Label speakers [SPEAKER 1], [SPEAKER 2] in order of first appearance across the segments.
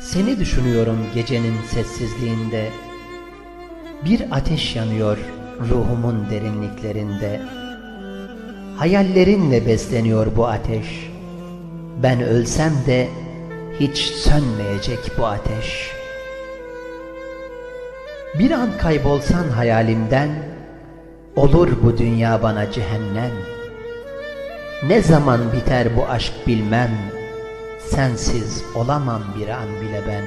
[SPEAKER 1] Seni düşünüyorum gecenin sessizliğinde. Bir ateş yanıyor ruhumun derinliklerinde. Hayallerinle besleniyor bu ateş. Ben ölsem de hiç sönmeyecek bu ateş. Bir an kaybolsan hayalimden, olur bu dünya bana cehennem. Ne zaman biter bu aşk bilmem, sensiz olamam bir an bile ben.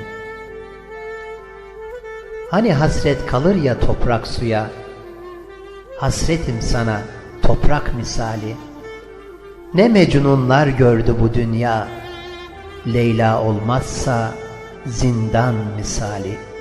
[SPEAKER 1] Hani hasret kalır ya toprak suya, hasretim sana toprak misali. Ne mecnunlar gördü bu dünya, Leyla olmazsa zindan misali.''